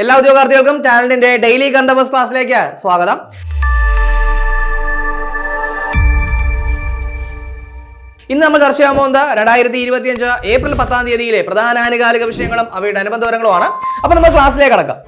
എല്ലാ ഉദ്യോഗാർത്ഥികൾക്കും ചാനലിന്റെ ഡെയിലി കണ്ടബസ് ക്ലാസ്സിലേക്ക് സ്വാഗതം. ഇന്ന് നമ്മൾ ചർച്ച ചെയ്യാൻ പോകുന്നത് രണ്ടായിരത്തി ഇരുപത്തി അഞ്ച് ഏപ്രിൽ പത്താം തീയതിയിലെ പ്രധാന ആനുകാലിക വിഷയങ്ങളും അവയുടെ അനുബന്ധ വിവരങ്ങളുമാണ്. അപ്പൊ നമ്മൾ ക്ലാസ്സിലേക്ക് കടക്കാം.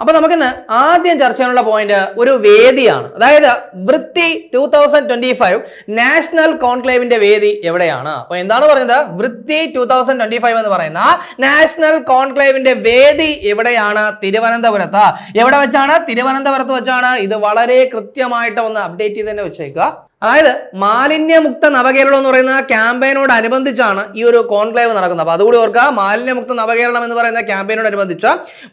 അപ്പൊ നമുക്കിന്ന് ആദ്യം ചർച്ച ചെയ്യാനുള്ള പോയിന്റ് ഒരു വേദിയാണ്. അതായത് Vritti two thousand twenty five national കോൺക്ലേവിന്റെ വേദി എവിടെയാണ്? അപ്പൊ എന്താണ് പറയുന്നത് വൃത്തി ടൂ തൗസൻഡ് ട്വന്റി ഫൈവ് എന്ന് പറയുന്ന നാഷണൽ കോൺക്ലേവിന്റെ വേദി എവിടെയാണ്? തിരുവനന്തപുരത്ത്. എവിടെ വെച്ചാണ്? തിരുവനന്തപുരത്ത് വെച്ചാണ്. ഇത് വളരെ കൃത്യമായിട്ട് ഒന്ന് അപ്ഡേറ്റ് ചെയ്ത് തന്നെ വെച്ചേക്കുക. അതായത് മാലിന്യമുക്ത നവകേരളം എന്ന് പറയുന്ന ക്യാമ്പയിനോട് അനുബന്ധിച്ചാണ് ഈ ഒരു കോൺക്ലേവ് നടക്കുന്നത്. അപ്പൊ അതുകൂടി ഓർക്കുക മാലിന്യമുക്ത നവകേരളം എന്ന് പറയുന്ന ക്യാമ്പയിനോട് അനുബന്ധിച്ച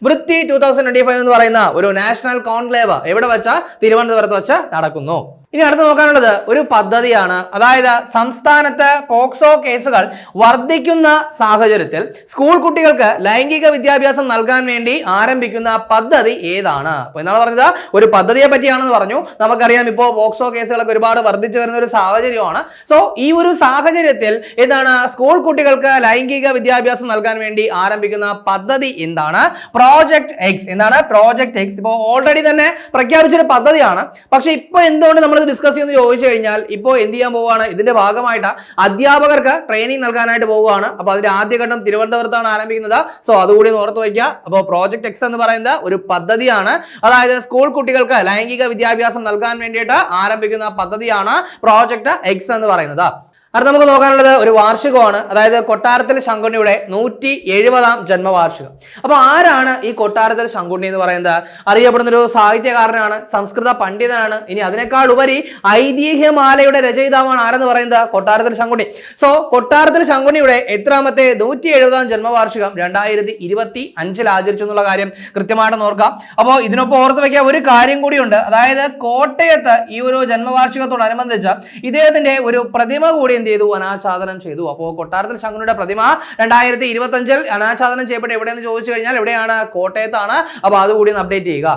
വൃത്തി ടൂ തൗസൻഡ് ട്വന്റി ഫൈവ് എന്ന് പറയുന്ന ഒരു നാഷണൽ കോൺക്ലേവ് എവിടെ വെച്ചാൽ തിരുവനന്തപുരത്ത് വെച്ച് നടക്കുന്നു. ഇനി അടുത്ത് നോക്കാനുള്ളത് ഒരു പദ്ധതിയാണ്. അതായത് സംസ്ഥാനത്ത് പോക്സോ കേസുകൾ വർദ്ധിക്കുന്ന സാഹചര്യത്തിൽ സ്കൂൾ കുട്ടികൾക്ക് ലൈംഗിക വിദ്യാഭ്യാസം നൽകാൻ വേണ്ടി ആരംഭിക്കുന്ന പദ്ധതി ഏതാണ്? അപ്പൊ എന്നാണ് പറഞ്ഞത് ഒരു പദ്ധതിയെ പറ്റിയാണെന്ന് പറഞ്ഞു. നമുക്കറിയാം ഇപ്പോൾ പോക്സോ കേസുകളൊക്കെ ഒരുപാട് വർദ്ധിച്ചു വരുന്ന ഒരു സാഹചര്യമാണ്. സോ ഈ ഒരു സാഹചര്യത്തിൽ എന്താണ് സ്കൂൾ കുട്ടികൾക്ക് ലൈംഗിക വിദ്യാഭ്യാസം നൽകാൻ വേണ്ടി ആരംഭിക്കുന്ന പദ്ധതി എന്താണ്? പ്രോജക്ട് എക്സ് എന്താണ്? പ്രോജക്ട് എക്സ് ഇപ്പോൾ ഓൾറെഡി തന്നെ പ്രഖ്യാപിച്ചൊരു പദ്ധതിയാണ്. പക്ഷെ ഇപ്പൊ എന്തുകൊണ്ട് നമ്മൾ ഡിസ്കസ് ചെയ്യുന്ന ചോദിച്ചു കഴിഞ്ഞാൽ ഇപ്പോൾ എന്ത് ചെയ്യാൻ പോവുകയാണ്? ഇതിന്റെ ഭാഗമായിട്ട് അധ്യാപകർക്ക് ട്രെയിനിങ് നൽകാനായിട്ട് പോവുകയാണ്. അപ്പോൾ അതിന്റെ ആദ്യഘട്ടം തിരുവനന്തപുരത്താണ് ആരംഭിക്കുന്നത്. സോ അതുകൂടി ഒന്ന് ഓർത്ത് വയ്ക്കുക. അപ്പോൾ പ്രോജക്ട് എക്സ് എന്ന് പറയുന്നത് ഒരു പദ്ധതിയാണ്. അതായത് സ്കൂൾ കുട്ടികൾക്ക് ലൈംഗിക വിദ്യാഭ്യാസം നൽകാൻ വേണ്ടിയിട്ട് ആരംഭിക്കുന്ന പദ്ധതിയാണ് പ്രോജക്ട് എക്സ് എന്ന് പറയുന്നത്. അടുത്ത നമുക്ക് നോക്കാനുള്ളത് ഒരു വാർഷികമാണ്. അതായത് കൊട്ടാരത്തിൽ ശങ്കുണ്ണിയുടെ നൂറ്റി എഴുപതാം ജന്മവാർഷികം. അപ്പോൾ ആരാണ് ഈ കൊട്ടാരത്തിൽ ശങ്കുണ്ണി എന്ന് പറയുന്നത്? അറിയപ്പെടുന്ന ഒരു സാഹിത്യകാരനാണ് സംസ്കൃത പണ്ഡിതനാണ്. ഇനി അതിനേക്കാൾ ഉപരി ഐതിഹ്യമാലയുടെ രചയിതാവാണ് ആരെന്ന് പറയുന്നത്? കൊട്ടാരത്തിൽ ശങ്കുണ്ണി. സോ കൊട്ടാരത്തിൽ ശങ്കുണ്ണിയുടെ എത്രാമത്തെ നൂറ്റി എഴുപതാം ജന്മവാർഷികം രണ്ടായിരത്തി ഇരുപത്തി അഞ്ചിൽ ആചരിച്ചു എന്നുള്ള കാര്യം കൃത്യമായിട്ട് നോക്കാം അപ്പോൾ ഇതിനൊപ്പം ഓർത്ത് വയ്ക്കാൻ ഒരു കാര്യം കൂടിയുണ്ട് അതായത് കോട്ടയത്ത് ഈ ഒരു ജന്മവാർഷികത്തോടനുബന്ധിച്ച് ഇദ്ദേഹത്തിന്റെ ഒരു പ്രതിമ കൂടി എന്ത് ചെയ്തു അനാച്ഛാദനം ചെയ്തു. അപ്പോൾ കൊട്ടാരത്തിൽ ശങ്കുണിയുടെ പ്രതിമ രണ്ടായിരത്തി ഇരുപത്തഞ്ചിൽ അനാച്ഛാദനം ചെയ്യപ്പെട്ട് എവിടെയെന്ന് ചോദിച്ചു കഴിഞ്ഞാൽ എവിടെയാണ്? കോട്ടയത്താണ്. അപ്പോൾ അതുകൂടി ഒന്ന് അപ്ഡേറ്റ് ചെയ്യുക.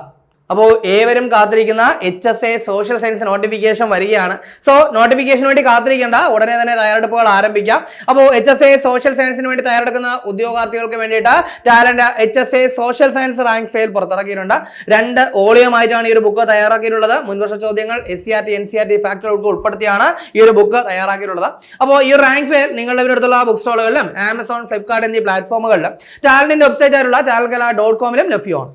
അപ്പോൾ ഏവരും കാത്തിരിക്കുന്ന H S A social science notification വരികയാണ്. സോ നോട്ടിഫിക്കേഷന് വേണ്ടി കാത്തിരിക്കേണ്ട. ഉടനെ തന്നെ തയ്യാറെടുപ്പുകൾ ആരംഭിക്കാം. അപ്പോൾ എച്ച് എസ് എ സോഷ്യൽ സയൻസിന് വേണ്ടി തയ്യാറെടുക്കുന്ന ഉദ്യോഗാർത്ഥികൾക്ക് വേണ്ടിയിട്ട് talent H S A social science rank file പുറത്തിറക്കിയിട്ടുണ്ട്. രണ്ട് ഓളിയമായിട്ടാണ് ഈ ഒരു ബുക്ക് തയ്യാറാക്കിയിട്ടുള്ളത്. മുൻവർഷ ചോദ്യങ്ങൾ S C R T N C R T ഫാക്ടറുകൾക്ക് ഉൾപ്പെടുത്തിയാണ് ഈ ഒരു ബുക്ക് തയ്യാറാക്കിയിട്ടുള്ളത്. അപ്പോൾ ഈ റാങ്ക് ഫെയിൽ നിങ്ങളുടെ അടുത്തുള്ള ബുക്ക് സ്റ്റോളുകളിലും ആമസോൺ ഫ്ലിപ്കാർട്ട് എന്നീ പ്ലാറ്റ്ഫോമുകളിലും ടാലന്റിന്റെ വെബ്സൈറ്റ് ആയിട്ടുള്ള ടാലകല ഡോട്ട് കോമിലും ലഭ്യമാണ്.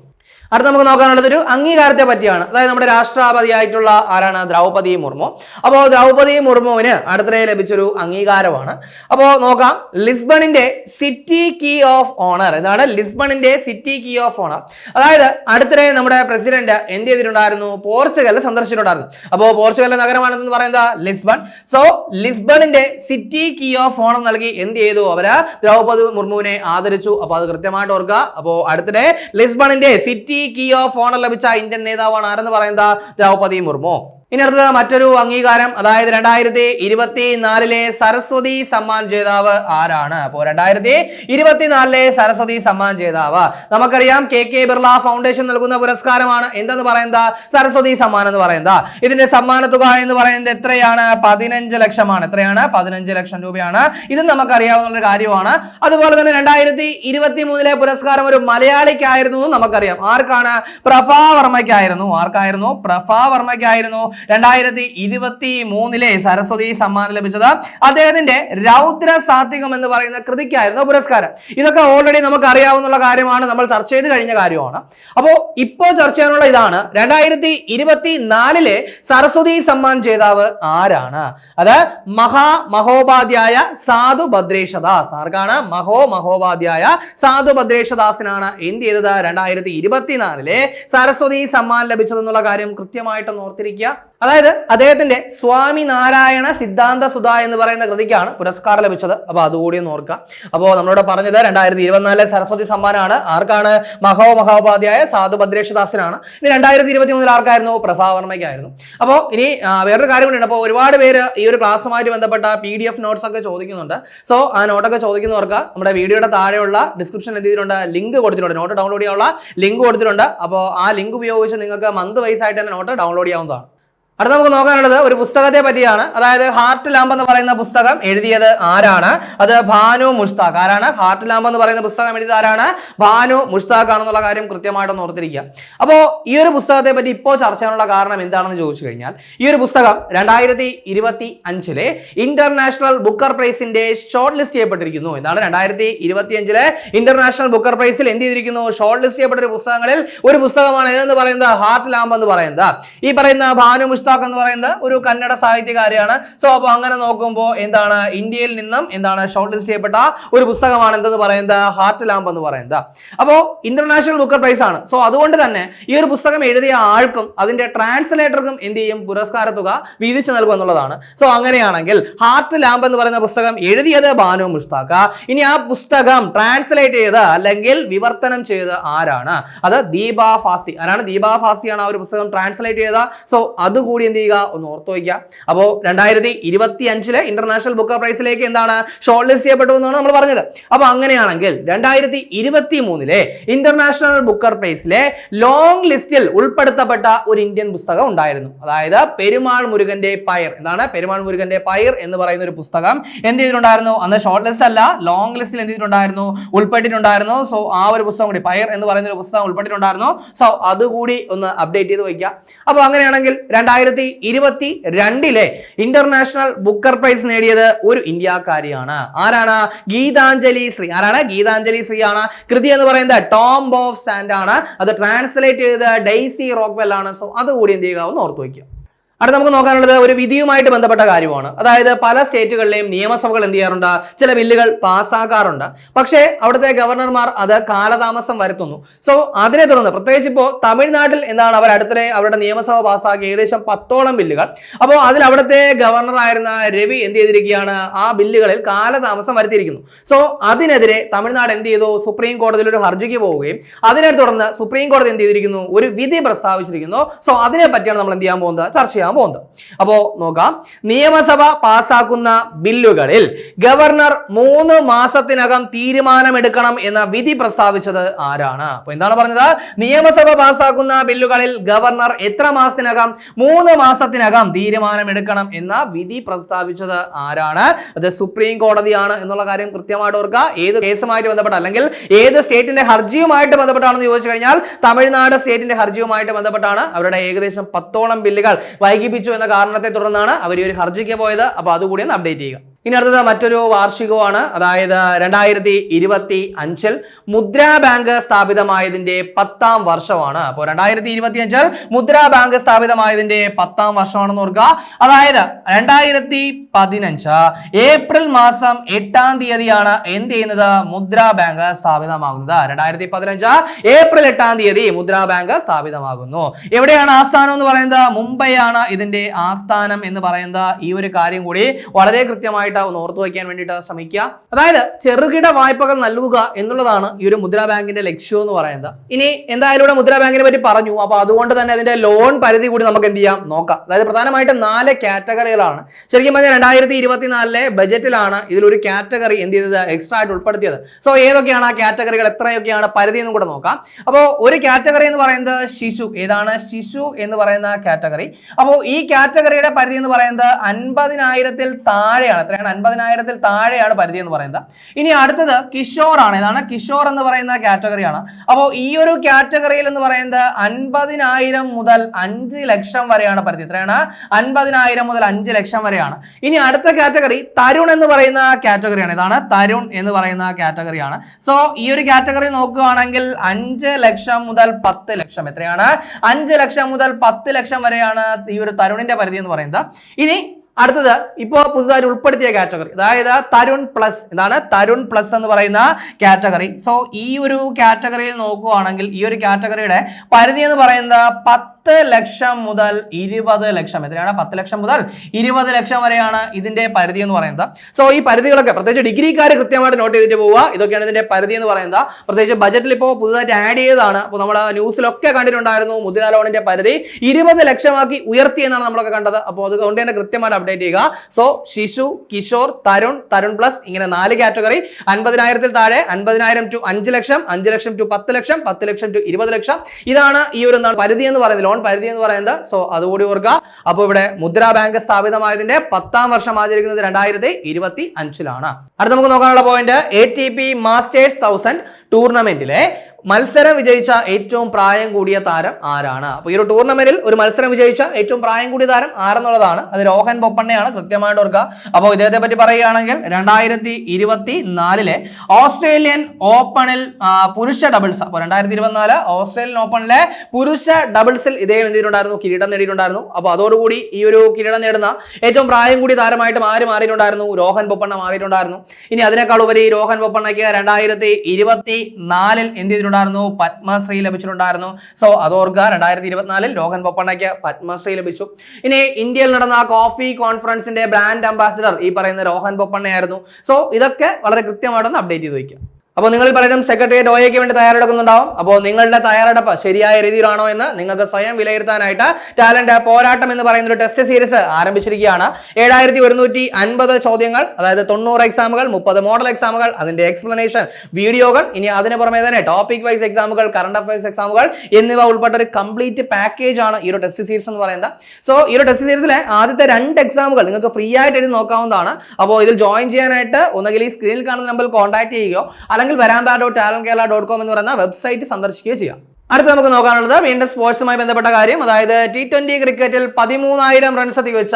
അടുത്ത നമുക്ക് നോക്കാനുള്ളത് ഒരു അംഗീകാരത്തെ പറ്റിയാണ്. അതായത് നമ്മുടെ രാഷ്ട്രപതിയായിട്ടുള്ള ആരാണ്? ദ്രൗപദി മുർമു. അപ്പോൾ ദ്രൗപദി മുർമുവിന് അടുത്തിടെ ലഭിച്ചൊരു അംഗീകാരമാണ്. അപ്പോൾ നോക്കാം. ലിസ്ബണിന്റെ സിറ്റി കീ ഓഫ് ഓണർ. എന്താണ്? ലിസ്ബണിന്റെ സിറ്റി കീ ഓഫ് ഓണർ. അതായത് അടുത്തിടെ നമ്മുടെ പ്രസിഡന്റ് എന്ത് ചെയ്തിട്ടുണ്ടായിരുന്നു? പോർച്ചുഗൽ സന്ദർശിച്ചിട്ടുണ്ടായിരുന്നു. അപ്പോൾ പോർച്ചുഗലിലെ നഗരമാണെന്ന് പറയുന്നത് ലിസ്ബൺ. സോ ലിസ്ബണിന്റെ സിറ്റി കീ ഓഫ് ഓണർ നൽകി എന്ത് ചെയ്തു? അവർ ദ്രൗപദി മുർമുവിനെ ആദരിച്ചു. അപ്പോൾ അത് കൃത്യമായിട്ട് ഓർക്കുക. അപ്പോൾ അടുത്തിടെ ലിസ്ബണിന്റെ സിറ്റി കീ ഓഫ് ഓണർ ലഭിച്ച ഇന്ത്യൻ നേതാവാണ് ആരെന്ന് പറയുന്നത്? ദ്രൗപദി മുർമു. ഇനി അടുത്തത് മറ്റൊരു അംഗീകാരം അതായത് രണ്ടായിരത്തി ഇരുപത്തി നാലിലെ സരസ്വതി സമ്മാൻ ജേതാവ് ആരാണ്? അപ്പോ രണ്ടായിരത്തി ഇരുപത്തിനാലിലെ സരസ്വതി സമ്മാൻ ജേതാവ്. നമുക്കറിയാം കെ കെ ബിർള ഫൗണ്ടേഷൻ നൽകുന്ന പുരസ്കാരമാണ്. എന്തെന്ന് പറയുന്നത്? സരസ്വതി സമ്മാൻ എന്ന് പറയുന്നത്. ഇതിന്റെ സമ്മാന തുക എന്ന് പറയുന്നത് എത്രയാണ്? പതിനഞ്ച് ലക്ഷമാണ്. എത്രയാണ്? പതിനഞ്ച് ലക്ഷം രൂപയാണ്. ഇത് നമുക്കറിയാവുന്ന ഒരു കാര്യമാണ്. അതുപോലെ തന്നെ രണ്ടായിരത്തി ഇരുപത്തി മൂന്നിലെ പുരസ്കാരം ഒരു മലയാളിക്കായിരുന്നു നമുക്കറിയാം. ആർക്കാണ്? പ്രഭാ വർമ്മയ്ക്കായിരുന്നു ആർക്കായിരുന്നു? പ്രഭാ വർമ്മയ്ക്കായിരുന്നു രണ്ടായിരത്തി ഇരുപത്തി മൂന്നിലെ സരസ്വതി സമ്മാനം ലഭിച്ചത് അദ്ദേഹത്തിന്റെ രൗദ്ര സാത്വികം എന്ന് പറയുന്ന കൃതിക്കായിരുന്നു പുരസ്കാരം. ഇതൊക്കെ ഓൾറെഡി നമുക്ക് അറിയാവുന്ന കാര്യമാണ്. നമ്മൾ ചർച്ച ചെയ്ത് കഴിഞ്ഞ കാര്യമാണ്. അപ്പോൾ ഇപ്പോ ചർച്ച ചെയ്യാനുള്ള ഇതാണ്. രണ്ടായിരത്തി ഇരുപത്തി നാലിലെ സരസ്വതി സമ്മാൻ ജേതാവ് ആരാണ്? അത് മഹാ മഹോപാധ്യായ സാധു ഭദ്രേഷദാസ്. ആർക്കാണ്? മഹോ മഹോപാധ്യായ സാധു ഭദ്രേഷദാസിനാണ് എന്ത് ചെയ്തത്? രണ്ടായിരത്തി ഇരുപത്തിനാലിലെ സരസ്വതി സമ്മാൻ ലഭിച്ചതെന്നുള്ള കാര്യം കൃത്യമായിട്ട് ഓർത്തിരിക്കുക. അതായത് അദ്ദേഹത്തിന്റെ സ്വാമി നാരായണ സിദ്ധാന്ത സുധ എന്ന് പറയുന്ന കൃതിക്കാണ് പുരസ്കാരം ലഭിച്ചത്. അപ്പൊ അതുകൂടി ഒന്ന് ഓർക്കുക. അപ്പോൾ നമ്മളോട് പറഞ്ഞത് രണ്ടായിരത്തി ഇരുപത്തിനാലിലെ സരസ്വതി സമ്മാനമാണ് ആർക്കാണ്? മഹോ മഹോപാധ്യായ സാധു ഭദ്രേഷദാസിനാണ് ഇനി രണ്ടായിരത്തി ഇരുപത്തി മൂന്നിൽ ആർക്കായിരുന്നു? പ്രഭാവർമ്മയ്ക്കായിരുന്നു. അപ്പോൾ ഇനി വേറൊരു കാര്യം കൂടിയുണ്ട്. അപ്പോൾ ഒരുപാട് പേര് ഈ ഒരു ക്ലാസ്സുമായിട്ട് ബന്ധപ്പെട്ട പി ഡി എഫ് നോട്ട്സ് ഒക്കെ ചോദിക്കുന്നുണ്ട്. സോ ആ നോട്ടൊക്കെ ചോദിക്കുന്നവർക്ക് നമ്മുടെ വീഡിയോയുടെ താഴെയുള്ള ഡിസ്ക്രിപ്ഷൻ എഴുതിയിട്ടുണ്ട് ലിങ്ക് കൊടുത്തിട്ടുണ്ട്. നോട്ട് ഡൗൺലോഡ് ചെയ്യാനുള്ള ലിങ്ക് കൊടുത്തിട്ടുണ്ട്. അപ്പോൾ ആ ലിങ്ക് ഉപയോഗിച്ച് നിങ്ങൾക്ക് മന്ത് വൈസ് ആയിട്ട് തന്നെ നോട്ട് ഡൗൺലോഡ് ചെയ്യാവുന്നതാണ്. അടുത്ത നമുക്ക് നോക്കാനുള്ളത് ഒരു പുസ്തകത്തെ പറ്റിയാണ്. അതായത് ഹാർട്ട് ലാമ്പ് എന്ന് പറയുന്ന പുസ്തകം എഴുതിയത് ആരാണ്? അത് ഭാനു മുഷ്താഖ്. ആരാണ്? ഹാർട്ട് ലാമ്പ് എന്ന് പറയുന്ന പുസ്തകം എഴുതിയത് ആരാണ്? ഭാനു മുഷ്താഖ് ആണെന്നുള്ള കാര്യം കൃത്യമായിട്ടൊന്ന് ഓർത്തിരിക്കുക. അപ്പോൾ ഈ ഒരു പുസ്തകത്തെ പറ്റി ഇപ്പോൾ ചർച്ച ചെയ്യാനുള്ള കാരണം എന്താണെന്ന് ചോദിച്ചു കഴിഞ്ഞാൽ ഈ ഒരു പുസ്തകം രണ്ടായിരത്തി ഇരുപത്തി അഞ്ചിലെ ഇന്റർനാഷണൽ ബുക്കർ പ്രൈസിന്റെ ഷോർട്ട് ലിസ്റ്റ് ചെയ്യപ്പെട്ടിരിക്കുന്നു എന്താണ് രണ്ടായിരത്തി ഇരുപത്തി അഞ്ചിലെ ഇന്റർനാഷണൽ ബുക്കർ പ്രൈസിൽ എന്ത് ചെയ്തിരിക്കുന്നു? ഷോർട്ട് ലിസ്റ്റ് ചെയ്യപ്പെട്ട ഒരു പുസ്തകങ്ങളിൽ ഒരു പുസ്തകമാണ്. ഏതെന്ന് പറയുന്നത്? ഹാർട്ട് ലാമ്പ് എന്ന് പറയുന്നത്. ഈ പറയുന്ന ഭാനു മുഷ്താഖ് എന്ന് പറയുന്നത് ഒരു കന്നഡ സാഹിത്യകാരിയാണ്. സോ അപ്പോൾ അങ്ങനെ നോക്കുമ്പോൾ എന്താണ് ഇന്ത്യയിൽ നിന്നും എന്താണ് ഷോർട്ട് ലിസ്റ്റ് ചെയ്യപ്പെട്ട ഒരു പുസ്തകമാണ് എന്തെന്ന് പറയുന്നത്? ഹാർട്ട് ലാമ്പ് എന്ന് പറയുന്നത്. അപ്പോൾ ഇന്റർനാഷണൽ ബുക്കർ പ്രൈസ് ആണ്. സോ അതുകൊണ്ട് തന്നെ ഈ ഒരു പുസ്തകം എഴുതിയ ആൾക്കും അതിന്റെ ട്രാൻസ്ലേറ്റർക്കും എന്ത് ചെയ്യും? പുരസ്കാര തുക വീതിച്ചു നൽകും എന്നുള്ളതാണ്. സോ അങ്ങനെയാണെങ്കിൽ ഹാർട്ട് ലാമ്പ് എന്ന് പറയുന്ന പുസ്തകം എഴുതിയത് ബാനു മുസ്താഖ. ഇനി ആ പുസ്തകം ട്രാൻസ്ലേറ്റ് ചെയ്ത് അല്ലെങ്കിൽ വിവർത്തനം ചെയ്ത് ആരാണ്? അത് ദീപ ഫാസ്തി ആരാണ് ദീപ ഫാസ്തിയാണ് ആ ഒരു പുസ്തകം ട്രാൻസ്ലേറ്റ് ചെയ്ത. സോ അതുകൂടി എന്ത് ചെയ്യുക? ഒന്ന് ഓർത്ത് വയ്ക്കുക. അപ്പോൾ രണ്ടായിരത്തി ഇരുപത്തി അഞ്ചിലെ ഇന്റർനാഷണൽ ബുക്ക് പ്രൈസിലേക്ക് എന്താണ്? ഷോർട്ട് ലിസ്റ്റ് ചെയ്യപ്പെട്ടു എന്നാണ് നമ്മൾ പറഞ്ഞത്. അപ്പോൾ അങ്ങനെയാണെങ്കിൽ രണ്ടായിരത്തി ഇരുപത്തി മൂന്നിലെ ഇന്റർനാഷണൽ ബുക്കർ പ്രൈസിലെ ലോങ് ലിസ്റ്റിൽ ഉൾപ്പെടുത്തപ്പെട്ട ഒരു ഇന്ത്യൻ പുസ്തകം ഉണ്ടായിരുന്നു. അതായത് പെരുമാൾ മുരുകന്റെ പയർ. എന്താണ്? പെരുമാൾ മുരുകന്റെ പയർ എന്ന് പറയുന്ന ഒരു പുസ്തകം എന്ത് ചെയ്തിട്ടുണ്ടായിരുന്നു? അന്ന് ഷോർട്ട് ലിസ്റ്റ് അല്ല ലോങ് ലിസ്റ്റിൽ എന്ത് ചെയ്തിട്ടുണ്ടായിരുന്നു? ഉൾപ്പെട്ടിട്ടുണ്ടായിരുന്നു. സോ ആ ഒരു പുസ്തകം കൂടി പയർ എന്ന് പറയുന്ന ഒരു പുസ്തകം ഉൾപ്പെട്ടിട്ടുണ്ടായിരുന്നു. സോ അതുകൂടി ഒന്ന് അപ്ഡേറ്റ് ചെയ്ത് വയ്ക്കുക. അപ്പോൾ അങ്ങനെയാണെങ്കിൽ രണ്ടായിരത്തി ഇരുപത്തി രണ്ടിലെ ഇന്റർനാഷണൽ ബുക്കർ പ്രൈസ് നേടിയത് ഒരു ഇന്ത്യക്കാരിയാണ്. ആരാണ്? ഗീതാഞ്ജലി ശ്രീ. ആരാണ്? ഗീതാഞ്ജലി ശ്രീ ആണ് കൃതി എന്ന് പറയുന്നത് ടോം ബോഫ് സാൻഡ് ആണ്. അത് ട്രാൻസ്ലേറ്റ് ചെയ്ത് ഡെയ്സി റോക്വെൽ ആണ് സോ അതുകൂടി എന്ത് ചെയ്യുക? ഒന്ന് ഓർത്ത് വയ്ക്കുക. അടുത്ത നമുക്ക് നോക്കാനുള്ളത് ഒരു വിധിയുമായിട്ട് ബന്ധപ്പെട്ട കാര്യമാണ്. അതായത് പല സ്റ്റേറ്റുകളിലെയും നിയമസഭകൾ എന്ത് ചെയ്യാറുണ്ട്? ചില ബില്ലുകൾ പാസ്സാക്കാറുണ്ട്. പക്ഷേ അവിടുത്തെ ഗവർണർമാർ അത് കാലതാമസം വരുത്തുന്നു. സോ അതിനെ തുടർന്ന് പ്രത്യേകിച്ച് ഇപ്പോൾ തമിഴ്നാട്ടിൽ എന്താണ് അവർ അടുത്തിടെ അവരുടെ നിയമസഭ പാസ്സാക്കിയ ഏകദേശം പത്തോളം ബില്ലുകൾ. അപ്പോൾ അതിൽ അവിടുത്തെ ഗവർണറായിരുന്ന രവി എന്ത് ചെയ്തിരിക്കുകയാണ്? ആ ബില്ലുകളിൽ കാലതാമസം വരുത്തിയിരിക്കുന്നു. സോ അതിനെതിരെ തമിഴ്നാട് എന്ത് ചെയ്തു? സുപ്രീം കോടതിയിൽ ഒരു ഹർജിക്ക് പോവുകയും അതിനെ തുടർന്ന് സുപ്രീം കോടതി എന്ത് ചെയ്തിരിക്കുന്നു? ഒരു വിധി പ്രസ്താവിച്ചിരിക്കുന്നു. സോ അതിനെ പറ്റിയാണ് നമ്മൾ എന്ത് ചെയ്യാൻ പോകുന്നത്? ചർച്ച ചെയ്യാൻ പോകുന്നത്. അപ്പോ നോക്കാം. നിയമസഭ പാസാക്കുന്ന ബില്ലുകളിൽ ഗവർണർ മൂന്ന് മാസത്തിനകം തീരുമാനമെടുക്കണം എന്ന വിധി പ്രസ്താവിച്ചത് ആരാണ്? അപ്പൊ എന്താണ് പറഞ്ഞത്? നിയമസഭ പാസാക്കുന്ന ബില്ലുകളിൽ ഗവർണർ എത്ര മാസത്തിനകം മൂന്ന് മാസത്തിനകം തീരുമാനമെടുക്കണം എന്ന വിധി പ്രസ്താവിച്ചത് ആരാണ്? അത് സുപ്രീം കോടതിയാണ് എന്നുള്ള കാര്യം കൃത്യമായിട്ട് ഓർക്കുക. ഏത് കേസുമായിട്ട് ബന്ധപ്പെട്ട അല്ലെങ്കിൽ ഏത് സ്റ്റേറ്റിന്റെ ഹർജിയുമായിട്ട് ബന്ധപ്പെട്ടാണെന്ന് ചോദിച്ചു കഴിഞ്ഞാൽ തമിഴ്നാട് സ്റ്റേറ്റിന്റെ ഹർജിയുമായിട്ട് ബന്ധപ്പെട്ടാണ് അവരുടെ ഏകദേശം പത്തോളം ബില്ലുകൾ വൈകിപ്പിച്ചു എന്ന കാരണത്തെ തുടർന്നാണ് അവർ ഒരു ഹർജിക്ക് പോയത്. അപ്പോൾ അതുകൂടി ഒന്ന് അപ്ഡേറ്റ് ചെയ്യുക. ഇനി അടുത്തത് മറ്റൊരു വാർഷികമാണ് അതായത് രണ്ടായിരത്തി ഇരുപത്തി അഞ്ചിൽ മുദ്രാ ബാങ്ക് സ്ഥാപിതമായതിന്റെ പത്താം വർഷമാണ്. അപ്പോൾ രണ്ടായിരത്തി ഇരുപത്തി അഞ്ചിൽ മുദ്രാ ബാങ്ക് സ്ഥാപിതമായതിന്റെ പത്താം വർഷമാണെന്ന് ഓർക്കുക. അതായത് രണ്ടായിരത്തി പതിനഞ്ച് ഏപ്രിൽ മാസം എട്ടാം തീയതിയാണ് എന്ത് ചെയ്യുന്നത്? മുദ്രാ ബാങ്ക് സ്ഥാപിതമാകുന്നത്. രണ്ടായിരത്തി പതിനഞ്ച് ഏപ്രിൽ എട്ടാം തീയതി മുദ്രാ ബാങ്ക് സ്ഥാപിതമാകുന്നു. എവിടെയാണ് ആസ്ഥാനം എന്ന് പറയുന്നത്? മുംബൈ ആണ് ഇതിന്റെ ആസ്ഥാനം എന്ന് പറയുന്ന ഈ ഒരു കാര്യം കൂടി വളരെ കൃത്യമായിട്ട് ഒന്ന് ഓർത്തു വയ്ക്കാൻ വേണ്ടിയിട്ട് ശ്രമിക്കുക. അതായത് ചെറുകിട വായ്പകൾ നൽകുക എന്നുള്ളതാണ് ഈ ഒരു മുദ്രാ ബാങ്കിന്റെ ലക്ഷ്യം എന്ന് പറയുന്നത്. ഇനി എന്തായാലും ഇവിടെ മുദ്രാ ബാങ്കിനെ പറ്റി പറഞ്ഞു. അപ്പൊ അതുകൊണ്ട് തന്നെ അതിന്റെ ലോൺ പരിധി കൂടി നമുക്ക് എന്ത് ചെയ്യാം? നോക്കാം. അതായത് പ്രധാനമായിട്ടും നാല് കാറ്റഗറികളാണ്. ശരിക്കും പറഞ്ഞാൽ രണ്ടായിരത്തി ഇരുപത്തിനാലിലെ ബജറ്റിലാണ് ഇതിലൊരു കാറ്റഗറി എന്ത് ചെയ്തത്? എക്സ്ട്രാ ആയിട്ട് ഉൾപ്പെടുത്തിയത്. സോ ഏതൊക്കെയാണ് ആ കാറ്റഗറികൾ? എത്രയൊക്കെയാണ് പരിധി എന്നും കൂടെ നോക്കാം. അപ്പോൾ ഒരു കാറ്റഗറി എന്ന് പറയുന്നത് ശിശു. ഏതാണ്? ശിശു എന്ന് പറയുന്ന കാറ്റഗറി. അപ്പോൾ ഈ കാറ്റഗറിയുടെ പരിധി എന്ന് പറയുന്നത് അൻപതിനായിരത്തിൽ താഴെയാണ്. എത്രയാണ്? അൻപതിനായിരത്തിൽ താഴെയാണ് പരിധി എന്ന് പറയുന്നത്. ഇനി അടുത്തത് കിഷോർ ആണ് ഇതാണ് കിഷോർ എന്ന് പറയുന്ന കാറ്റഗറിയാണ് അപ്പോൾ ഈ ഒരു കാറ്റഗറിയിൽ എന്ന് പറയുന്നത് അൻപതിനായിരം മുതൽ അഞ്ച് ലക്ഷം വരെയാണ് പരിധി. എത്രയാണ് അൻപതിനായിരം മുതൽ അഞ്ച് ലക്ഷം വരെയാണ്. ഇനി അടുത്ത കാറ്റഗറി തരുൺ എന്ന് പറയുന്ന കാറ്റഗറിയാണ് ഇതാണ് തരുൺ എന്ന് പറയുന്ന കാറ്റഗറിയാണ് സോ ഈ ഒരു കാറ്റഗറി നോക്കുകയാണെങ്കിൽ അഞ്ച് ലക്ഷം മുതൽ പത്ത് ലക്ഷം. എത്രയാണ്? അഞ്ച് ലക്ഷം മുതൽ പത്ത് ലക്ഷം വരെയാണ് ഈ ഒരു തരുണിന്റെ പരിധി എന്ന് പറയുന്നത്. ഇനി അടുത്തത് ഇപ്പോൾ പുതുതായി ഉൾപ്പെടുത്തിയ കാറ്റഗറി അതായത് തരുൺ പ്ലസ് ഇതാണ് തരുൺ പ്ലസ് എന്ന് പറയുന്ന കാറ്റഗറി സോ ഈ ഒരു കാറ്റഗറിയിൽ നോക്കുകയാണെങ്കിൽ ഈ ഒരു കാറ്റഗറിയുടെ പരിധി എന്ന് പറയുന്നത് പത്ത് ലക്ഷം മുതൽ ഇരുപത് ലക്ഷം. എത്രയാണ്? പത്ത് ലക്ഷം മുതൽ ഇരുപത് ലക്ഷം വരെയാണ് ഇതിന്റെ പരിധി എന്ന് പറയുന്നത്. സോ ഈ പരിധികളൊക്കെ പ്രത്യേകിച്ച് ഡിഗ്രിക്കാർ കൃത്യമായിട്ട് നോട്ട് ചെയ്തിട്ട് പോവുക. ഇതൊക്കെയാണ് ഇതിന്റെ പരിധി എന്ന് പറയുന്നത്. പ്രത്യേകിച്ച് ബജറ്റിൽ ഇപ്പോൾ പുതുതായിട്ട് ആഡ് ചെയ്തതാണ്. അപ്പോൾ നമ്മൾ ന്യൂസിലൊക്കെ കണ്ടിട്ടുണ്ടായിരുന്നു മുദ്ര ലോണിന്റെ പരിധി. ഇരുപത് ലക്ഷമാക്കി ഉയർത്തി എന്നാണ് നമ്മളൊക്കെ കണ്ടത്. അപ്പോൾ അതുകൊണ്ട് തന്നെ കൃത്യമായിട്ട് അപ്ഡേറ്റ് ചെയ്യുക. സോ ശിശു കിഷോർ തരുൺ തരുൺ പ്ലസ് ഇങ്ങനെ നാല് കാറ്റഗറി അൻപതിനായിരത്തിൽ താഴെ അൻപതിനായിരം ടു അഞ്ച് ലക്ഷം അഞ്ച് ലക്ഷം ടു പത്ത് ലക്ഷം പത്ത് ലക്ഷം ടു ഇരുപത് ലക്ഷം. ഇതാണ് ഈ ഒരു പരിധി എന്ന് പറയുന്നത്. പരിധി എന്ന് പറയുന്നത്. സോ അതുകൂടി ഓർക്കുക. അപ്പോൾ ഇവിടെ മുദ്രാ ബാങ്ക് സ്ഥാപിതമായതിന്റെ പത്താം വർഷം ആചരിക്കുന്നത് രണ്ടായിരത്തി ഇരുപത്തി അഞ്ചിലാണ് അടുത്ത നമുക്ക് നോക്കാനുള്ള point A T P masters thousand ടൂർണമെന്റിലെ മത്സരം വിജയിച്ച ഏറ്റവും പ്രായം കൂടിയ താരം ആരാണ്? അപ്പോൾ ഈ ഒരു ടൂർണമെന്റിൽ ഒരു മത്സരം വിജയിച്ച ഏറ്റവും പ്രായം കൂടിയ താരം ആരെന്നുള്ളതാണ്. അത് രോഹൻ ബൊപ്പണ്ണയാണ് കൃത്യമായിട്ട് ഓർക്കുക. അപ്പോൾ ഇദ്ദേഹത്തെ പറ്റി പറയുകയാണെങ്കിൽ രണ്ടായിരത്തി ഇരുപത്തി നാലിലെ ഓസ്ട്രേലിയൻ ഓപ്പണിൽ പുരുഷ ഡബിൾസ്. അപ്പോൾ രണ്ടായിരത്തി ഇരുപത്തിനാല് ഓസ്ട്രേലിയൻ ഓപ്പണിലെ പുരുഷ ഡബിൾസിൽ ഇദ്ദേഹം എന്ത് ചെയ്തിട്ടുണ്ടായിരുന്നു? കിരീടം നേടിയിട്ടുണ്ടായിരുന്നു. അപ്പോൾ അതോടുകൂടി ഈ ഒരു കിരീടം നേടുന്ന ഏറ്റവും പ്രായം കൂടിയ താരമായിട്ട് ആര് മാറിയിട്ടുണ്ടായിരുന്നു? രോഹൻ ബൊപ്പണ്ണ മാറിയിട്ടുണ്ടായിരുന്നു. ഇനി അതിനേക്കാൾ ഉപരി രോഹൻ ബൊപ്പണ്ണയ്ക്ക് രണ്ടായിരത്തി ഇരുപത്തി നാലിൽ എന്ത് ചെയ്തിട്ടുണ്ടായിരുന്നു? പത്മശ്രീ ലഭിച്ചിട്ടുണ്ടായിരുന്നു. സോ അതോർഗ രണ്ടായിരത്തി ഇരുപത്തിനാലിൽ ലോഹൻ ബൊപ്പണ്ണയ്ക്ക് പത്മശ്രീ ലഭിച്ചു. ഇനി ഇന്ത്യയിൽ നടന്ന കോഫി കോൺഫറൻസിന്റെ ബ്രാൻഡ് അംബാസിഡർ ഈ പറയുന്ന രോഹൻ ബൊപ്പണ്ണയായിരുന്നു സോ ഇതൊക്കെ വളരെ കൃത്യമായിട്ടൊന്ന് അപ്ഡേറ്റ് ചെയ്ത് വയ്ക്കുക. അപ്പോൾ നിങ്ങൾ പലരും സെക്രട്ടേറിയറ്റ് ഒയയ്ക്ക് വേണ്ടി തയ്യാറെടുക്കുന്നുണ്ടാവും. അപ്പോൾ നിങ്ങളുടെ തയ്യാറെടുപ്പ് ശരിയായ രീതിയിലാണോ എന്ന് നിങ്ങൾക്ക് സ്വയം വിലയിരുത്താനായിട്ട് ടാലന്റ് പോരാട്ടം എന്ന് പറയുന്ന ഒരു ടെസ്റ്റ് സീരീസ് ആരംഭിച്ചിരിക്കുകയാണ്. ഏഴായിരത്തി ഒരുന്നൂറ്റി അൻപത് ചോദ്യങ്ങൾ അതായത് തൊണ്ണൂറ് എക്സാമുകൾ മുപ്പത് മോഡൽ എക്സാമുകൾ അതിന്റെ എക്സ്പ്ലനേഷൻ വീഡിയോകൾ ഇനി അതിന് പുറമെ തന്നെ ടോപ്പിക് വൈസ് എക്സാമുകൾ കറണ്ട് അഫയേഴ്സ് എക്സാമുകൾ എന്നിവ ഉൾപ്പെട്ട ഒരു കംപ്ലീറ്റ് പാക്കേജ് ആണ് ഈ ഒരു ടെസ്റ്റ് സീരീസ് എന്ന് പറയുന്നത്. സോ ഈ ഒരു ടെസ്റ്റ് സീരീസിലെ ആദ്യത്തെ രണ്ട് എക്സാമുകൾ നിങ്ങൾക്ക് ഫ്രീ ആയിട്ട് എഴുതി നോക്കാവുന്നതാണ്. അപ്പോൾ ഇതിൽ ജോയിൻ ചെയ്യാനായിട്ട് ഒന്നുകിൽ ഈ സ്ക്രീനിൽ കാണുന്ന നമ്പറിൽ കോൺടാക്ട് ചെയ്യുകയോ അല്ലെങ്കിൽ വരാന്ത ഡോട്ട് ആലൻ കേരള ഡോട്ട് കോം എന്ന് പറയുന്ന വെബ്സൈറ്റ് സന്ദർശിക്കുകയോ ചെയ്യാം. അടുത്ത നമുക്ക് നോക്കാനുള്ളത് വീണ്ടും സ്പോർട്സുമായി ബന്ധപ്പെട്ട കാര്യം. അതായത് ടി ട്വന്റി ക്രിക്കറ്റിൽ പതിമൂന്നായിരം റൺസ് തികച്ച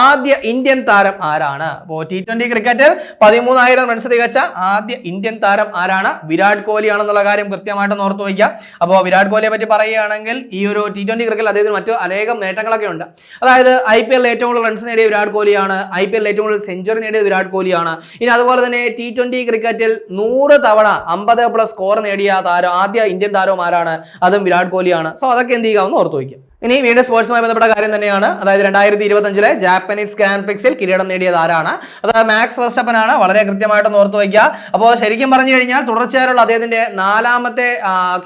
ആദ്യ ഇന്ത്യൻ താരം ആരാണ്? അപ്പോൾ ടി ട്വന്റി ക്രിക്കറ്റിൽ പതിമൂന്നായിരം റൺസ് തികച്ച ആദ്യ ഇന്ത്യൻ താരം ആരാണ്? വിരാട് കോഹ്ലി ആണെന്നുള്ള കാര്യം കൃത്യമായിട്ട് ഓർത്തു വയ്ക്കുക അപ്പോൾ വിരാട് കോഹ്ലിയെ പറ്റി പറയുകയാണെങ്കിൽ ഈ ഒരു ടി ട്വന്റി ക്രിക്കറ്റിൽ അദ്ദേഹത്തിന് മറ്റു അനേകം നേട്ടങ്ങളൊക്കെ ഉണ്ട്. അതായത് ഐ പി എല്ലിൽ ഏറ്റവും കൂടുതൽ റൺസ് നേടിയ വിരാട് കോഹ്ലിയാണ്. ഐ പി എല്ലിൽ ഏറ്റവും കൂടുതൽ സെഞ്ചുറി നേടിയത് വിരാട് കോഹ്ലിയാണ്. ഇനി അതുപോലെ തന്നെ ടി ട്വന്റി ക്രിക്കറ്റിൽ നൂറ് തവണ അമ്പത് പ്ലസ് സ്കോർ നേടിയ താരം ആദ്യ ഇന്ത്യൻ താരവും ആരാണ്? അതും വിരാട് കോഹ്ലിയാണ്. സോ അതൊക്കെ എന്ത് ചെയ്യുക? ഒന്ന് ഓർത്ത് വയ്ക്കുക. ഇനി വീണ്ടും സ്പോർട്സുമായി ബന്ധപ്പെട്ട കാര്യം തന്നെയാണ്. അതായത് രണ്ടായിരത്തി ഇരുപത്തഞ്ചിലെ ജാപ്പനീസ് ഗ്രാൻഡ് പ്രിക്സിൽ കിരീടം നേടിയത് ആരാണ്? അത് മാക്സ് വെസ്റ്റപ്പനാണ് വളരെ കൃത്യമായിട്ട് ഓർത്ത് വയ്ക്കുക. അപ്പോൾ ശരിക്കും പറഞ്ഞു കഴിഞ്ഞാൽ തുടർച്ചയായുള്ള അദ്ദേഹത്തിന്റെ നാലാമത്തെ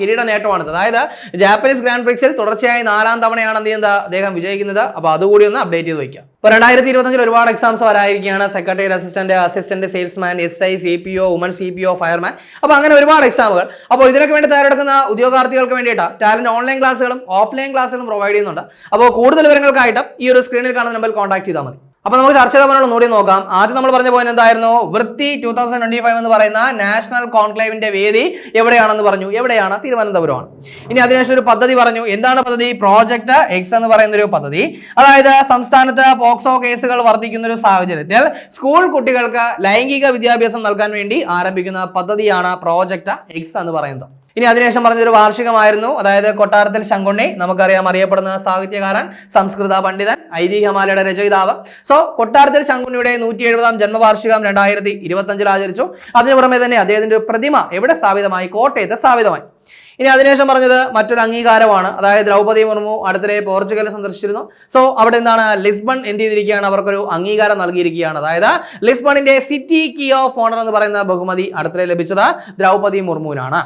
കിരീട നേട്ടമാണിത്. അതായത് ജാപ്പനീസ് ഗ്രാൻഡ് പ്രിക്സിൽ തുടർച്ചയായി നാലാം തവണയാണ് എന്ത് ചെയ്യുന്നത്? അദ്ദേഹം വിജയിക്കുന്നത്. അപ്പോൾ അതുകൂടി ഒന്ന് അപ്ഡേറ്റ് ചെയ്ത് വയ്ക്കുക ഇപ്പോൾ രണ്ടായിരത്തി ഇരുപത്തഞ്ചിൽ ഒരുപാട് exams വരായിരിക്കുകയാണ് secretary assistant assistant salesman S I C P O woman C P O fireman അപ്പോൾ അങ്ങനെ ഒരുപാട് എക്സാമുകൾ അപ്പോൾ ഇതിനൊക്കെ വേണ്ടി തയ്യാറെടുക്കുന്ന ഉദ്യോഗാർത്ഥികൾക്ക് വേണ്ടിയിട്ട് ടാലന്റ് ഓൺലൈൻ ക്ലാസ്സുകളും ഓഫ്ലൈൻ ക്ലാസ്സുകളും പ്രൊവൈഡ് ചെയ്യുന്നുണ്ട്. അപ്പോൾ കൂടുതൽ വിവരങ്ങൾക്കായിട്ട് ഈ ഒരു സ്ക്രീനിൽ കാണുന്ന നമ്പറിൽ കോൺടാക്ട് ചെയ്താൽ മതി. അപ്പോൾ നമുക്ക് ചർച്ച ചെയ്യാനുള്ള നോടി നോക്കാം. ആദ്യം നമ്മൾ പറഞ്ഞ പോയിന്റ് എന്തായിരുന്നു? വൃത്തി ടൂ തൗസൻഡ് ട്വന്റി ഫൈവ് എന്ന് പറയുന്ന നാഷണൽ കോൺക്ലേവിന്റെ വേദി എവിടെയാണെന്ന് പറഞ്ഞു. എവിടെയാണ്? തിരുവനന്തപുരമാണ്. ഇനി അതിനുശേഷം ഒരു പദ്ധതി പറഞ്ഞു. എന്താണ് പദ്ധതി? പ്രോജക്ട് എക്സ് എന്ന് പറയുന്ന ഒരു പദ്ധതി. അതായത് സംസ്ഥാനത്ത് പോക്സോ കേസുകൾ വർദ്ധിക്കുന്ന ഒരു സാഹചര്യത്തിൽ സ്കൂൾ കുട്ടികൾക്ക് ലൈംഗിക വിദ്യാഭ്യാസം നൽകാൻ വേണ്ടി ആരംഭിക്കുന്ന പദ്ധതിയാണ് പ്രോജക്ട് എക്സ് എന്ന് പറയുന്നത്. ഇനി അതിനുശേഷം പറഞ്ഞൊരു വാർഷികമായിരുന്നു. അതായത് കൊട്ടാരത്തിൽ ശങ്കുണ്ണി നമുക്കറിയാം അറിയപ്പെടുന്ന സാഹിത്യകാരൻ സംസ്കൃത പണ്ഡിതൻ ഐതിഹ്യമാലയുടെ രചയിതാവ്. സോ കൊട്ടാരത്തിൽ ശങ്കുണ്ണിയുടെ നൂറ്റി എഴുപതാം ജന്മവാർഷികം രണ്ടായിരത്തി ഇരുപത്തി ആചരിച്ചു. അതിനു പുറമെ തന്നെ അദ്ദേഹത്തിന്റെ ഒരു പ്രതിമ എവിടെ സ്ഥാപിതമായി? കോട്ടയത്ത് സ്ഥാപിതമായി. ഇനി അതിനുശേഷം പറഞ്ഞത് മറ്റൊരു അംഗീകാരമാണ്. അതായത് ദ്രൗപദി മുർമു അടുത്തിടെ പോർച്ചുഗൽ സന്ദർശിച്ചിരുന്നു. സോ അവിടെ എന്താണ് ലിസ്ബൺ എന്ത് ചെയ്തിരിക്കുകയാണ്? അവർക്കൊരു അംഗീകാരം നൽകിയിരിക്കുകയാണ്. അതായത് ലിസ്ബണിന്റെ സിറ്റി കീ ഓഫ് ഓണർ എന്ന് പറയുന്ന ബഹുമതി അടുത്തിടെ ലഭിച്ചത് ദ്രൗപദി മുർമുവിനാണ്.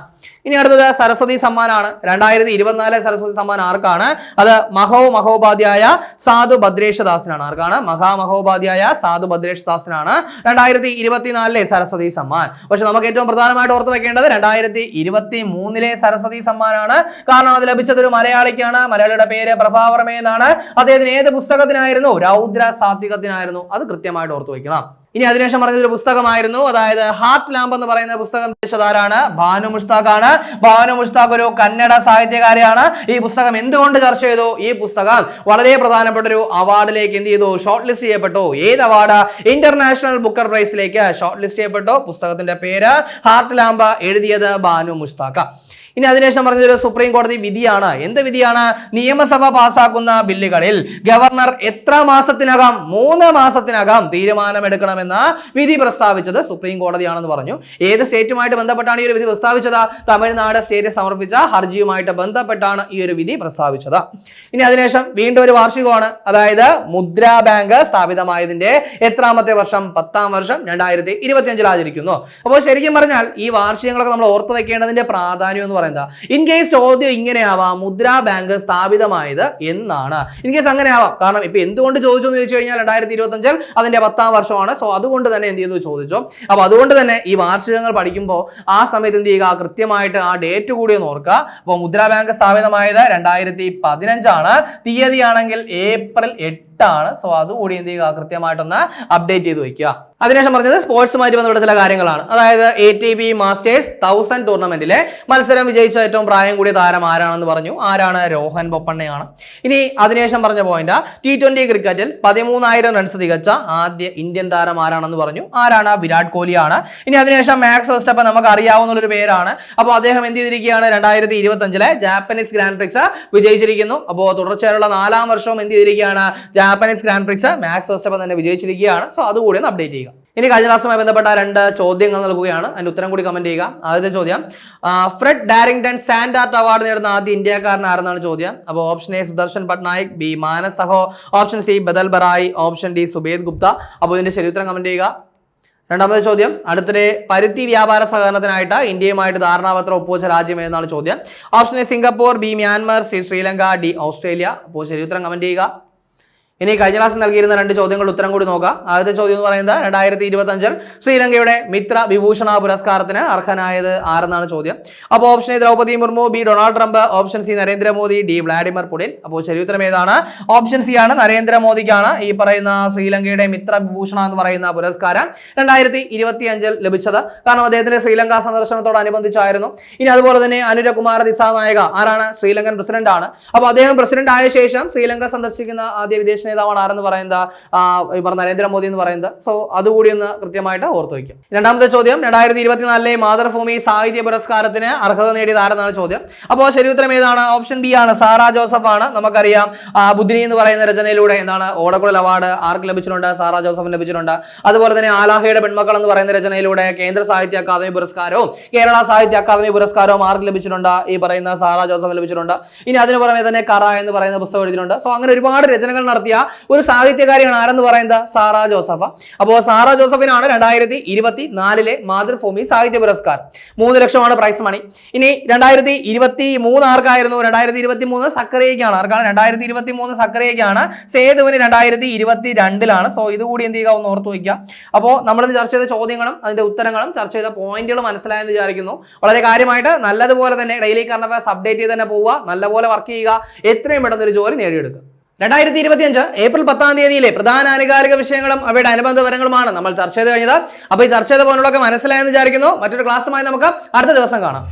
ഇനി അടുത്തത് സരസ്വതി സമ്മാനാണ്. രണ്ടായിരത്തി ഇരുപത്തിനാല് സരസ്വതി സമ്മാൻ ആർക്കാണ്? അത് മഹോ മഹോപാധ്യായ സാധു ഭദ്രേഷദാസിനാണ് ആർക്കാണ്? മഹാമഹോപാധ്യായ സാധു ഭദ്രേഷദാസിനാണ് രണ്ടായിരത്തി ഇരുപത്തിനാലിലെ സരസ്വതി സമ്മാൻ. പക്ഷെ നമുക്ക് ഏറ്റവും പ്രധാനമായിട്ട് ഓർത്ത് വെക്കേണ്ടത് രണ്ടായിരത്തി ഇരുപത്തി മൂന്നിലെ സരസ്വതി സമ്മാനാണ്. കാരണം അത് ലഭിച്ചത് ഒരു മലയാളിക്കാണ്. മലയാളിയുടെ പേര് പ്രഭാവർമേ എന്നാണ്. അദ്ദേഹത്തിന് ഏത് പുസ്തകത്തിനായിരുന്നു? രൗദ്ര സാത്വികത്തിനായിരുന്നു. അത് കൃത്യമായിട്ട് ഓർത്തു വയ്ക്കണം. ഇനി അതിനുശേഷം പറഞ്ഞ ഒരു പുസ്തകമായിരുന്നു. അതായത് ഹാർട്ട് ലാമ്പ് എന്ന് പറയുന്ന പുസ്തകം രചിച്ചതാരാണ് ഭാനു മുഷ്താഖ് ആണ് ഭാനു മുഷ്താഖ് ഒരു കന്നഡ സാഹിത്യകാരിയാണ്. ഈ പുസ്തകം എന്തുകൊണ്ട് ചർച്ച ചെയ്തു? ഈ പുസ്തകം വളരെ പ്രധാനപ്പെട്ട ഒരു അവാർഡിലേക്ക് എന്ത് ചെയ്തു? ഷോർട്ട് ലിസ്റ്റ് ചെയ്യപ്പെട്ടു. ഏത് അവാർഡ്? ഇന്റർനാഷണൽ ബുക്കർ പ്രൈസിലേക്ക് ഷോർട്ട് ലിസ്റ്റ് ചെയ്യപ്പെട്ടു. പുസ്തകത്തിന്റെ പേര് ഹാർട്ട് ലാമ്പ് എഴുതിയത് ഭാനു മുഷ്താഖ്. ഇനി അതിനുശേഷം പറഞ്ഞൊരു സുപ്രീം കോടതി വിധിയാണ്. എന്ത് വിധിയാണ്? നിയമസഭ പാസാക്കുന്ന ബില്ലുകളിൽ ഗവർണർ എത്ര മാസത്തിനകം മൂന്ന് മാസത്തിനകം തീരുമാനമെടുക്കണമെന്ന വിധി പ്രസ്താവിച്ചത് സുപ്രീം കോടതിയാണെന്ന് പറഞ്ഞു. ഏത് സ്റ്റേറ്റുമായിട്ട് ബന്ധപ്പെട്ടാണ് ഈ ഒരു വിധി പ്രസ്താവിച്ചത്? തമിഴ്നാട് സ്റ്റേറ്റ് സമർപ്പിച്ച ഹർജിയുമായിട്ട് ബന്ധപ്പെട്ടാണ് ഈ ഒരു വിധി പ്രസ്താവിച്ചത്. ഇനി അതിനുശേഷം വീണ്ടും ഒരു വാർഷികമാണ്. അതായത് മുദ്രാ ബാങ്ക് സ്ഥാപിതമായതിന്റെ എത്രാമത്തെ വർഷം പത്താം വർഷം രണ്ടായിരത്തി ഇരുപത്തിയഞ്ചിൽ ആചരിക്കുന്നു. അപ്പോൾ ശരിക്കും പറഞ്ഞാൽ ഈ വാർഷികങ്ങളൊക്കെ നമ്മൾ ഓർത്തു വെക്കേണ്ടതിന്റെ പ്രാധാന്യം എന്ന് പറയുന്നത് പറയുന്നത് ഇൻ കേസ് ചോദ്യം ഇങ്ങനെയാവാം മുദ്രാ ബാങ്ക് സ്ഥാപിതമായത് എന്നാണ്. ഇൻ കേസ് അങ്ങനെ ആവാം കാരണം ഇപ്പൊ എന്തുകൊണ്ട് ചോദിച്ചു എന്ന് ചോദിച്ചു കഴിഞ്ഞാൽ രണ്ടായിരത്തി ഇരുപത്തി അഞ്ചിൽ അതിന്റെ പത്താം വർഷമാണ്. സോ അതുകൊണ്ട് തന്നെ എന്ത് ചെയ്തു ചോദിച്ചു. അപ്പൊ അതുകൊണ്ട് തന്നെ ഈ വാർഷികങ്ങൾ പഠിക്കുമ്പോൾ ആ സമയത്ത് എന്ത് ചെയ്യുക? കൃത്യമായിട്ട് ആ ഡേറ്റ് കൂടി ഒന്ന് ഓർക്കുക. അപ്പോൾ മുദ്രാ ബാങ്ക് സ്ഥാപിതമായത് രണ്ടായിരത്തി പതിനഞ്ചാണ് തീയതിയാണെങ്കിൽ ഏപ്രിൽ എട്ടാണ് സോ അതുകൂടി എന്ത് ചെയ്യുക? കൃത്യമായിട്ടൊന്ന് അപ്ഡേറ്റ് ചെയ്ത് വയ്ക്കുക അതിനുശേഷം പറഞ്ഞത് സ്പോർട്സുമായിട്ട് ബന്ധപ്പെട്ട ചില കാര്യങ്ങളാണ്. അതായത് A T B masters thousand ടൂർണമെന്റിലെ മത്സരം വിജയിച്ച ഏറ്റവും പ്രായം കൂടിയ താരം ആരാണെന്ന് പറഞ്ഞു. ആരാണ്? രോഹൻ ബൊപ്പണ്ണയാണ്. ഇനി അതിനുശേഷം പറഞ്ഞ പോയിന്റ് ടി ട്വന്റി ക്രിക്കറ്റിൽ പതിമൂന്നായിരം റൺസ് തികച്ച ആദ്യ ഇന്ത്യൻ താരം ആരാണെന്ന് പറഞ്ഞു. ആരാണ്? വിരാട് കോഹ്ലിയാണ്. ഇനി അതിനുശേഷം മാക്സ് വെസ്റ്റപ്പ് നമുക്ക് അറിയാവുന്ന ഒരു പേരാണ്. അപ്പോൾ അദ്ദേഹം എന്ത് ചെയ്തിരിക്കുകയാണ്? രണ്ടായിരത്തി ഇരുപത്തി അഞ്ചിലെ ജാപ്പനീസ് ഗ്രാൻഡ് പ്രിക്സ് വിജയിച്ചിരിക്കുന്നു. അപ്പോൾ തുടർച്ചയായുള്ള നാലാം വർഷവും എന്ത് ചെയ്തിരിക്കുകയാണ്? Japanese grand prix Max Verstappen തന്നെ വിജയിച്ചിരിക്കുകയാണ്. സോ അതുകൂടി ഒന്ന് അപ്ഡേറ്റ് ചെയ്യുക. ഇനി കഴിഞ്ഞ ക്ലാസ്സുമായി ബന്ധപ്പെട്ട രണ്ട് ചോദ്യങ്ങൾ നൽകുകയാണ്. അതിന്റെ ഉത്തരം കൂടി കമന്റ് ചെയ്യുക. ആദ്യത്തെ ചോദ്യം Fred Fred sand art award നേടുന്ന ആദ്യ ഇന്ത്യക്കാരൻ ആരെന്നാണ് ചോദ്യം? അപ്പോൾ option A Sudarshan Patnaik. B Manas Sahoo option C Badal Barai. Option D Subodh Gupta. അപ്പോൾ ഇതിന്റെ ശരി ഉത്തരം കമന്റ് ചെയ്യുക. രണ്ടാമത്തെ ചോദ്യം അടുത്തിടെ പരുത്തി വ്യാപാര സഹകരണത്തിനായിട്ട് ഇന്ത്യയുമായിട്ട് ധാരണാപത്രം ഒപ്പുവെച്ച രാജ്യം ഏതെന്നാണ് ചോദ്യം? Option A Singapore. B Myanmar. C Sri Lanka. D Australia. അപ്പോൾ ശരി ഉത്തരം കമന്റ് ചെയ്യുക. ഇനി കഴിഞ്ഞ ക്ലാസ് നൽകിയിരുന്ന രണ്ട് ചോദ്യങ്ങളുടെ ഉത്തരം കൂടി നോക്കാം. ആദ്യത്തെ ചോദ്യം എന്ന് പറയുന്നത് രണ്ടായിരത്തി ഇരുപത്തി അഞ്ചിൽ ശ്രീലങ്കയുടെ മിത്ര വിഭൂഷണ പുരസ്കാരത്തിന് അർഹനായത് ആരെന്നാണ് ചോദ്യം. അപ്പോൾ option A Droupadi Murmu B Donald Trump option C Narendra Modi D Vladimir Putin. അപ്പോൾ ശരി ഉത്തരം ഏതാണ്? ഓപ്ഷൻ സി ആണ് നരേന്ദ്രമോദിക്കാണ് ഈ പറയുന്ന ശ്രീലങ്കയുടെ മിത്ര വിഭൂഷണ എന്ന് പറയുന്ന പുരസ്കാരം രണ്ടായിരത്തി ഇരുപത്തി അഞ്ചിൽ ലഭിച്ചത്. കാരണം അദ്ദേഹത്തിന്റെ ശ്രീലങ്ക സന്ദർശനത്തോടനുബന്ധിച്ചായിരുന്നു. ഇനി അതുപോലെ തന്നെ അനുരകുമാര ദിസാനായക ആരാണ്? ശ്രീലങ്കൻ പ്രസിഡന്റ് ആണ് അപ്പോൾ അദ്ദേഹം പ്രസിഡന്റ് ആയ ശേഷം ശ്രീലങ്ക സന്ദർശിക്കുന്ന ആദ്യ വിദേശ നേതാവാണ് ആരെന്ന് പറയുന്നത് ഈ പറഞ്ഞ നരേന്ദ്രമോദി എന്ന് പറയുന്നത്. സോ അതുകൂടി ഒന്ന് കൃത്യമായിട്ട് ഓർത്ത് വയ്ക്കും. രണ്ടാമത്തെ ചോദ്യം രണ്ടായിരത്തി ഇരുപത്തിനാലിലെ മാതൃഭൂമി സാഹിത്യ പുരസ്കാരത്തിന് അർഹത നേടിയത് ആരെന്നാണ് ചോദ്യം അപ്പോൾ ശരിയുത്തരം ഏതാണ്? ഓപ്ഷൻ ബി ആണ് സാറാ ജോസഫ് ആണ്. നമുക്കറിയാം ബുദ്ധിനി എന്ന് പറയുന്ന രചനയിലൂടെ എന്താണ് ഓടക്കുഴൽ അവാർഡ് ആർക്ക് ലഭിച്ചിട്ടുണ്ട്? സാറാ ജോസഫിന് ലഭിച്ചിട്ടുണ്ട്. അതുപോലെ തന്നെ ആലാഹയുടെ പെൺമക്കൾ എന്ന് പറയുന്ന രചനയിലൂടെ കേന്ദ്ര സാഹിത്യ അക്കാദമി പുരസ്കാരവും കേരള സാഹിത്യ അക്കാദമി പുരസ്കാരവും ആർക്ക് ലഭിച്ചിട്ടുണ്ട്? ഈ പറയുന്ന സാറാ ജോസഫ് ലഭിച്ചിട്ടുണ്ട്. ഇനി അതിന് പുറമെ തന്നെ കറ എന്ന് പറയുന്ന പുസ്തകം എഴുതിയിട്ടുണ്ട്. സോ അങ്ങനെ ഒരുപാട് രചനകൾ നടത്തിയ ഒരു സാഹിത്യകാരിയാണ് ആരെന്ന് പറയുന്നത് സാറ ജോസഫ. അപ്പോൾ സാറ ജോസഫിനാണ് രണ്ടായിരത്തി ഇരുപത്തി നാലിലെ മാതൃഭൂമി സാഹിത്യ പുരസ്കാരം. മൂന്ന് ലക്ഷമാണ് പ്രൈസ് മണി ഇനി രണ്ടായിരത്തി ഇരുപത്തി മൂന്ന് ആർക്കായിരുന്നു? രണ്ടായിരത്തി ഇരുപത്തി മൂന്ന് സക്കറിയയ്ക്കാണ്. ആർക്കാണ്? രണ്ടായിരത്തി ഇരുപത്തി മൂന്ന് സക്കറിയയ്ക്കാണ്. സേതുവിന് രണ്ടായിരത്തി ഇരുപത്തി രണ്ടിലാണ് സോ ഇതുകൂടി എന്ത് ചെയ്യുക? ഒന്ന് ഓർത്ത് വയ്ക്കുക. അപ്പോൾ നമ്മൾ ചർച്ച ചെയ്ത ചോദ്യങ്ങളും അതിന്റെ ഉത്തരങ്ങളും ചർച്ച ചെയ്ത പോയിന്റുകളും മനസ്സിലായെന്ന് വിചാരിക്കുന്നു. വളരെ കാര്യമായിട്ട് നല്ലതുപോലെ തന്നെ ഡെയിലി കാരണം അപ്ഡേറ്റ് ചെയ്ത് തന്നെ പോവുക. നല്ലപോലെ വർക്ക് ചെയ്യുക. എത്രയും പെട്ടെന്ന് ഒരു ജോലി നേടിയെടുക്കുക. രണ്ടായിരത്തി ഇരുപത്തിയഞ്ച് ഏപ്രിൽ പത്താം തീയതിയിലെ പ്രധാന ആനുകാലിക വിഷയങ്ങളും അവയുടെ അനുബന്ധ വിവരങ്ങളുമാണ് നമ്മൾ ചർച്ച ചെയ്ത് കഴിഞ്ഞത്. അപ്പോൾ ഈ ചർച്ച ചെയ്ത പോലുള്ളതൊക്കെ മനസ്സിലായെന്ന് വിചാരിക്കുന്നു. മറ്റൊരു ക്ലാസ്സുമായി നമുക്ക് അടുത്ത ദിവസം കാണാം.